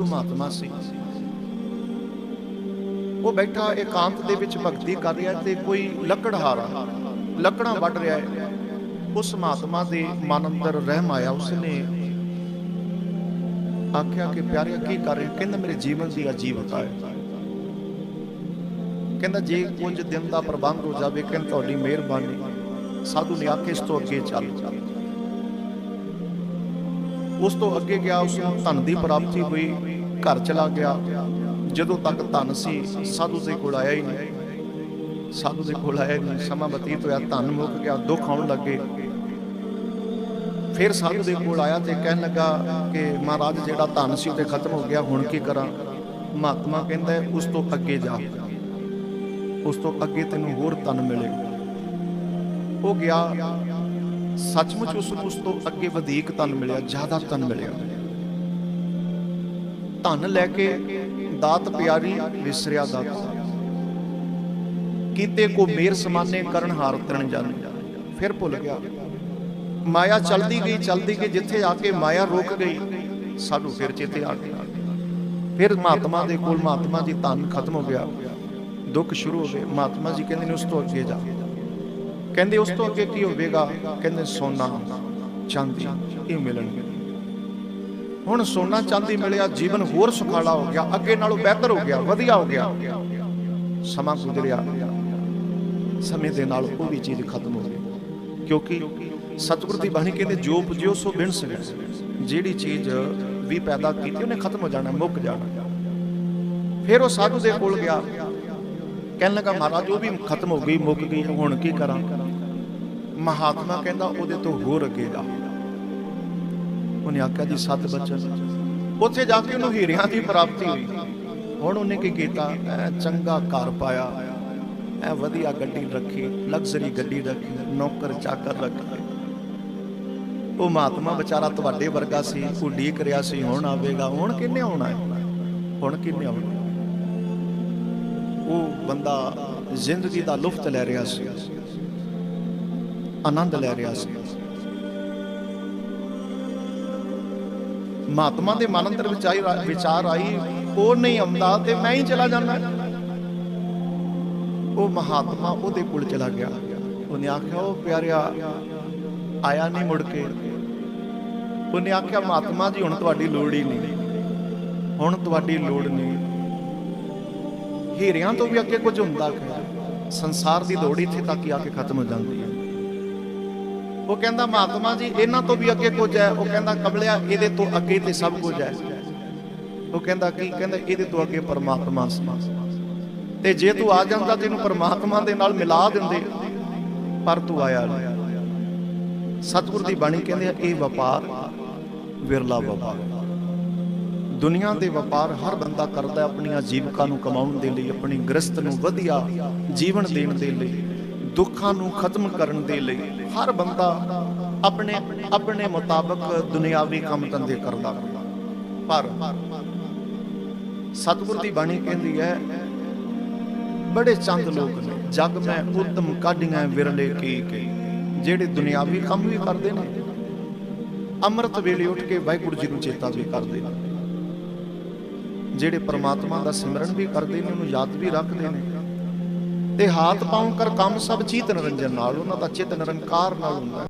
ਮਹਾਤਮਾ ਸੀ। ਉਹ ਬੈਠਾ ਇਕਾਂਤ ਦੇ ਵਿੱਚ ਭਗਤੀ ਕਰ ਰਿਹਾ ਤੇ ਕੋਈ ਲੱਕੜਹਾਰਾ ਲੱਕੜਾਂ ਵੱਢ ਰਿਹਾ ਹੈ। ਉਸ ਮਹਾਤਮਾ ਦੇ ਮਨ ਅੰਦਰ ਰਹਿਮ ਆਇਆ। ਉਸਨੇ ਆਖਿਆ ਕਿ ਪਿਆਰਿਆ ਕੀ ਕਰ ਰਿਹਾ ਕਹਿੰਦਾ, ਮੇਰੇ ਜੀਵਨ ਦੀ ਆਜੀਵਤਾ ਹੈ। ਕਹਿੰਦਾ, ਜੇ ਕੁਝ ਦਿਨ ਦਾ ਪ੍ਰਬੰਧ ਹੋ ਜਾਵੇ, ਕਹਿੰਦਾ, ਤੁਹਾਡੀ ਮਿਹਰਬਾਨੀ। ਸਾਧੂ ਨੇ ਆਖਿਆ, ਇਸ ਤੋਂ ਅੱਗੇ ਚੱਲ। ਉਸ ਤੋਂ ਅੱਗੇ ਗਿਆ, ਉਸ ਨੂੰ ਧਨ ਦੀ ਪ੍ਰਾਪਤੀ ਹੋਈ, ਘਰ ਚਲਾ ਗਿਆ। ਜਦੋਂ ਤੱਕ ਧਨ ਸੀ, ਸਾਧੂ ਦੇ ਕੋਲ ਆਇਆ ਹੀ ਨਹੀਂ। ਸਾਧੂ ਦੇ ਕੋਲ ਆਇਆ ਨਹੀਂ, ਸਮਾਂ ਬਤੀਤ ਹੋਇਆ, ਧਨ ਮੁੱਕ ਗਿਆ, ਦੁੱਖ ਆਉਣ ਲੱਗੇ। ਫਿਰ ਸਾਧੂ ਦੇ ਕੋਲ ਆਇਆ ਤੇ ਕਹਿਣ ਲੱਗਾ ਕਿ ਮਹਾਰਾਜ, ਜਿਹੜਾ ਧਨ ਸੀ ਉਹ ਤੇ ਖਤਮ ਹੋ ਗਿਆ, ਹੁਣ ਕੀ ਕਰਾਂ? ਮਹਾਤਮਾ ਕਹਿੰਦਾ, ਉਸ ਤੋਂ ਅੱਗੇ ਜਾ। ਉਸ ਤੋਂ ਅੱਗੇ ਤੈਨੂੰ ਹੋਰ ਧਨ ਮਿਲੇ। ਉਹ ਗਿਆ। ਸੱਚਮੁੱਚ ਉਸ ਨੂੰ ਉਸ ਤੋਂ ਅੱਗੇ ਵਧੇਕ ਧਨ ਮਿਲਿਆ, ਜ਼ਿਆਦਾ ਧਨ ਮਿਲਿਆ। ਧਨ ਲੈ ਕੇ ਦਾਤ ਪਿਆਰੀ ਵਿਸਰਿਆ ਦਾਤ। ਕੀਤੇ ਕੋ ਮੇਰ ਸਮਾਨੇ ਕਰਨ ਹਾਰ ਤਰਨ ਜਾਣੇ ਫਿਰ ਭੁੱਲ ਗਿਆ। ਮਾਇਆ ਚਲਦੀ ਗਈ ਚਲਦੀ ਗਈ, ਜਿੱਥੇ ਆ ਕੇ ਮਾਇਆ ਰੁਕ ਗਈ ਸਾਨੂੰ ਫਿਰ ਚੇਤੇ ਆ ਗਿਆ। ਫਿਰ ਮਹਾਤਮਾ ਦੇ ਕੋਲ ਮਹਾਤਮਾ ਜੀ ਧਨ ਖਤਮ ਹੋ ਗਿਆ। ਦੁੱਖ ਸ਼ੁਰੂ ਹੋ ਗਏ। ਮਹਾਤਮਾ ਜੀ ਕਹਿੰਦੇ ਨੇ ਉਸ ਤੋਂ ਅੱਗੇ ਜਾ। ਕਹਿੰਦੇ ਉਸ ਤੋਂ ਅੱਗੇ ਕੀ ਹੋਵੇਗਾ? ਕਹਿੰਦੇ ਸੋਨਾ ਚਾਂਦੀ, ਇਹ ਮਿਲਣਗੇ ਹੁਣ ਸੋਨਾ ਚਾਂਦੀ ਮਿਲਿਆ, ਜੀਵਨ ਹੋਰ ਸੁਖਾਲਾ ਹੋ ਗਿਆ, ਅੱਗੇ ਨਾਲੋਂ ਬਿਹਤਰ ਹੋ ਗਿਆ, ਵਧੀਆ ਹੋ ਗਿਆ। ਸਮਾਂ ਗੁਜ਼ਰਿਆ। ਸਮੇਂ ਦੇ ਨਾਲ ਉਹ ਵੀ ਚੀਜ਼ ਖਤਮ ਹੋ ਗਈ। ਕਿਉਂਕਿ ਸਤਿਗੁਰ ਦੀ ਬਾਣੀ ਕਹਿੰਦੇ, ਜੋ ਪੁਜਿਓ ਸੋ ਬਿਨ ਸਵੇ ਜਿਹੜੀ ਚੀਜ਼ ਵੀ ਪੈਦਾ ਕੀਤੀ, ਉਹਨੇ ਖਤਮ ਹੋ ਜਾਣਾ, ਮੁੱਕ ਜਾਣਾ। ਫਿਰ ਉਹ ਸਾਧੂ ਦੇ ਕੋਲ ਗਿਆ। ਕਹਿਣ ਲੱਗਾ ਮਹਾਰਾਜ ਉਹ ਵੀ ਖਤਮ ਹੋ ਗਈ, ਮੁੱਕ ਗਈ, ਹੁਣ ਕੀ ਕਰਾਂ? ਮਹਾਤਮਾ ਕਹਿੰਦਾ, ਉਹਦੇ ਤੋਂ ਹੋਰ ਅੱਗੇ ਜਾ। ਉਹਨੇ ਆਖਿਆ, ਜੀ ਸੱਤ ਬਚਨ। ਉੱਥੇ ਜਾ ਕੇ ਉਹਨੂੰ ਹੀਰਿਆਂ ਦੀ ਪ੍ਰਾਪਤੀ ਹੋਈ। ਹੁਣ ਉਹਨੇ ਕੀ ਕੀਤਾ? ਐ ਚੰਗਾ ਘਰ ਪਾਇਆ। ਐ ਵਧੀਆ ਗੱਡੀ ਰੱਖੀ, ਲਗਜ਼ਰੀ ਗੱਡੀ ਰੱਖੀ, ਨੌਕਰ, ਚਾਕਰ ਰੱਖੇ। ਉਹ ਮਹਾਤਮਾ ਵਿਚਾਰਾ ਤੁਹਾਡੇ ਵਰਗਾ ਸੀ ਉਡੀਕ ਰਿਹਾ ਸੀ, ਹੁਣ ਆਵੇਗਾ। ਹੁਣ ਕਿੰਨੇ ਆਉਣਾ ਹੈ? ਹੁਣ ਕਿੰਨੇ ਆਉਣਾ? ਉਹ ਬੰਦਾ ਜ਼ਿੰਦਗੀ ਦਾ ਲੁਫਤ ਲੈ ਰਿਹਾ ਸੀ, ਆਨੰਦ ਲੈ ਰਿਹਾ ਸੀ। ਮਹਾਤਮਾ ਦੇ ਮਨ ਅੰਦਰ ਵਿਚਾਈ ਵਿਚਾਰ ਆਈ, ਉਹ ਨਹੀਂ ਆਉਂਦਾ ਤੇ ਮੈਂ ਹੀ ਚਲਾ ਜਾਂਦਾ। ਉਹ ਮਹਾਤਮਾ ਉਹਦੇ ਕੋਲ ਚਲਾ ਗਿਆ। ਉਹਨੇ ਆਖਿਆ, ਉਹ ਪਿਆਰਿਆ, ਆਇਆ ਨਹੀਂ ਮੁੜ ਕੇ। ਉਹਨੇ ਆਖਿਆ, ਮਹਾਤਮਾ ਜੀ, ਹੁਣ ਤੁਹਾਡੀ ਲੋੜ ਹੀ ਨਹੀਂ। ਹੁਣ ਤੁਹਾਡੀ ਲੋੜ ਨਹੀਂ। ਹੀਰਿਆਂ ਤੋਂ ਵੀ ਅੱਗੇ ਕੁਝ ਹੁੰਦਾ ਹੈ। ਸੰਸਾਰ ਦੀ ਦੌੜ ਇੱਥੇ ਤੱਕ ਹੀ ਆ ਕੇ ਖਤਮ ਹੋ ਜਾਂਦੀ ਹੈ। ਉਹ ਕਹਿੰਦਾ, ਮਹਾਤਮਾ ਜੀ, ਇਹਨਾਂ ਤੋਂ ਵੀ ਅੱਗੇ ਕੁਝ ਹੈ। ਉਹ ਕਹਿੰਦਾ ਕਬਲਿਆ ਇਹਦੇ ਤੋਂ ਅੱਗੇ ਤੇ ਸਭ ਕੁਝ ਹੈ। ਉਹ ਕਹਿੰਦਾ, ਕੀ? ਕਹਿੰਦਾ, ਇਹਦੇ ਤੋਂ ਅੱਗੇ ਪਰਮਾਤਮਾ ਸੀ। ਤੇ ਜੇ ਤੂੰ ਆ ਜਾਂਦਾ, ਤੈਨੂੰ ਪਰਮਾਤਮਾ ਦੇ ਨਾਲ ਮਿਲਾ ਦਿੰਦੇ, ਪਰ ਤੂੰ ਆਇਆ ਨਹੀਂ। ਸਤਿਗੁਰ ਦੀ ਬਾਣੀ ਕਹਿੰਦੇ ਇਹ ਵਪਾਰ ਵਿਰਲਾ ਵਪਾਰ ਦੁਨੀਆ ਦੇ ਵਪਾਰ ਹਰ ਬੰਦਾ ਕਰਦਾ ਆਪਣੀਆਂ ਜੀਵਕਾਂ ਨੂੰ ਕਮਾਉਣ ਦੇ ਲਈ, ਆਪਣੀ ਗ੍ਰਸਤ ਨੂੰ ਵਧੀਆ ਜੀਵਨ ਦੇਣ ਦੇ ਲਈ, ਦੁੱਖਾਂ ਨੂੰ ਖਤਮ ਕਰਨ ਦੇ ਲਈ। ਹਰ ਬੰਦਾ ਆਪਣੇ ਆਪਣੇ ਮੁਤਾਬਕ ਦੁਨਿਆਵੀ ਕੰਮ ਧੰਦੇ ਕਰਦਾ ਪਰ ਸਤਿਗੁਰ ਦੀ ਬਾਣੀ ਕਹਿੰਦੀ ਹੈ, ਬੜੇ ਚੰਦ ਲੋਕ ਨੇ, ਜਗ ਮੈਂ ਉਦਮ ਕਾਢੀਆਂ ਵਿਰਲੇ ਕੀ ਕੀ। ਜਿਹੜੇ ਦੁਨਿਆਵੀ ਕੰਮ ਵੀ ਕਰਦੇ ਨੇ, ਅੰਮ੍ਰਿਤ ਵੇਲੇ ਉੱਠ ਕੇ ਵਾਹਿਗੁਰੂ ਜੀ ਨੂੰ ਚੇਤਾ ਵੀ ਕਰਦੇ ਨੇ। ਜਿਹੜੇ ਪ੍ਰਮਾਤਮਾ ਦਾ ਸਿਮਰਨ ਵੀ ਕਰਦੇ ਨੇ, ਉਹਨੂੰ ਯਾਦ ਵੀ ਰੱਖਦੇ ਨੇ। ਤੇ ਹਾਥ ਪਾਉਂ ਕਰ ਕੰਮ ਸਭ ਚੀਤ ਨਿਰੰਜਨ ਨਾਲ, ਉਹਨਾਂ ਦਾ ਚਿਤ ਨਿਰੰਕਾਰ ਨਾਲ ਹੁੰਦਾ